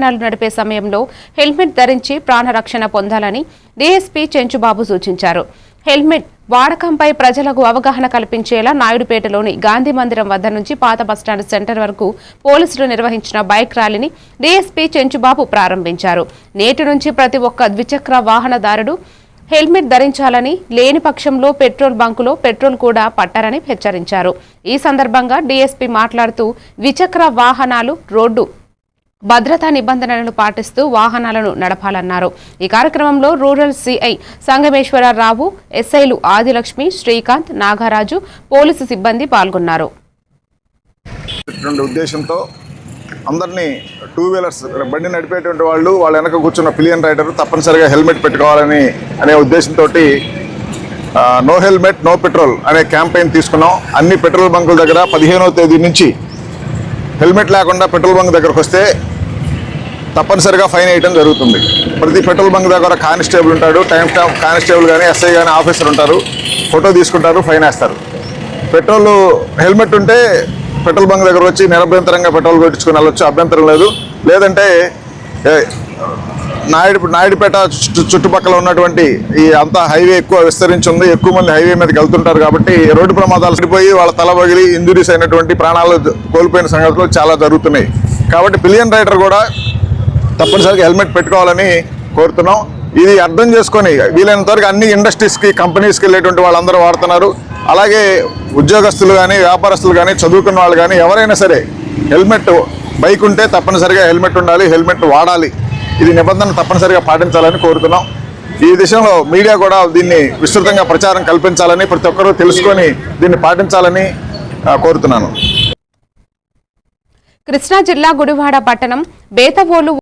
వాహనాలు నడిపే సమయంలో హెల్మెట్ ధరించి ప్రాణరక్షణ పొందాలని డీఎస్పీ చెంచుబాబు సూచించారు. హెల్మెట్ వాడకంపై ప్రజలకు అవగాహన కల్పించేలా నాయుడుపేటలోని గాంధీ మందిరం వద్ద నుంచి పాత బస్టాండ్ సెంటర్ వరకు పోలీసులు నిర్వహించిన బైక్ ర్యాలీని డీఎస్పీ చెంచుబాబు ప్రారంభించారు. నేటి నుంచి ప్రతి ఒక్క ద్విచక్ర వాహనదారుడు హెల్మెట్ ధరించాలని లేని పక్షంలో పెట్రోల్ బంకులో పెట్రోల్ కూడా పట్టారని హెచ్చరించారు. ఈ సందర్భంగా డీఎస్పీ మాట్లాడుతూ ద్విచక్ర వాహనాలు రోడ్డు భద్రతా నిబంధనలను పాటిస్తూ వాహనాలను నడపాలన్నారు. ఈ కార్యక్రమంలో రూరల్ సిఐ సంగమేశ్వరరావు ఎస్ఐలు ఆదిలక్ష్మి శ్రీకాంత్ నాగరాజు పోలీసు సిబ్బంది పాల్గొన్నారు. ఉద్దేశంతో అందరినీ టూ వీలర్స్ బండి నడిపేటువంటి వాళ్ళు వాళ్ళ వెనక కూర్చున్న పిలియన్ రైడర్ తప్పనిసరిగా హెల్మెట్ పెట్టుకోవాలని అనే ఉద్దేశంతో నో హెల్మెట్ నో పెట్రోల్ అనే క్యాంపెయిన్ తీసుకున్నాం. అన్ని పెట్రోల్ బంకుల దగ్గర పదిహేనవ తేదీ నుంచి హెల్మెట్ లేకుండా పెట్రోల్ బంక్ దగ్గరకు వస్తే తప్పనిసరిగా ఫైన్ వేయడం జరుగుతుంది. ప్రతి పెట్రోల్ బంక్ దగ్గర కానిస్టేబుల్ ఉంటాడు టైం టైం కానిస్టేబుల్ కానీ ఎస్ఐ కానీ ఆఫీసర్ ఉంటారు. ఫోటో తీసుకుంటారు ఫైన్ వేస్తారు. పెట్రోల్ హెల్మెట్ ఉంటే పెట్రోల్ బంక్ దగ్గర వచ్చి నిరభ్యంతరంగా పెట్రోల్ కొట్టించుకుని వెళ్ళొచ్చు అభ్యంతరం లేదు. లేదంటే ఏ, నాయుడు నాయుడుపేట చుట్టుపక్కల ఉన్నటువంటి ఈ అంతా హైవే ఎక్కువ విస్తరించి ఉంది ఎక్కువ మంది హైవే మీదకి వెళ్తుంటారు కాబట్టి రోడ్డు ప్రమాదాలు సరిపోయి వాళ్ళ తల పగిలి ఇంజురీస్ అయినటువంటి ప్రాణాలు కోల్పోయిన సంగతులు చాలా జరుగుతున్నాయి. కాబట్టి పిలియన్ రైడర్ కూడా తప్పనిసరిగా హెల్మెట్ పెట్టుకోవాలని కోరుతున్నాం. ఇది అర్థం చేసుకొని వీలైనంత వరకు అన్ని ఇండస్ట్రీస్కి కంపెనీస్కి వెళ్ళేటువంటి వాళ్ళందరూ వాడుతున్నారు. అలాగే ఉద్యోగస్తులు కానీ వ్యాపారస్తులు కానీ చదువుకున్న వాళ్ళు కానీ ఎవరైనా సరే హెల్మెట్ బైక్ ఉంటే తప్పనిసరిగా హెల్మెట్ ఉండాలి హెల్మెట్ వాడాలి. ఇది నిబంధన తప్పనిసరిగా పాటించాలని కోరుతున్నాం. ఈ దిశలో మీడియా కూడా దీన్ని విస్తృతంగా ప్రచారం కల్పించాలని ప్రతి ఒక్కరూ తెలుసుకొని దీన్ని పాటించాలని కోరుతున్నాను. కృష్ణా జిల్లా గుడివాడ పట్టణం బేతవోలు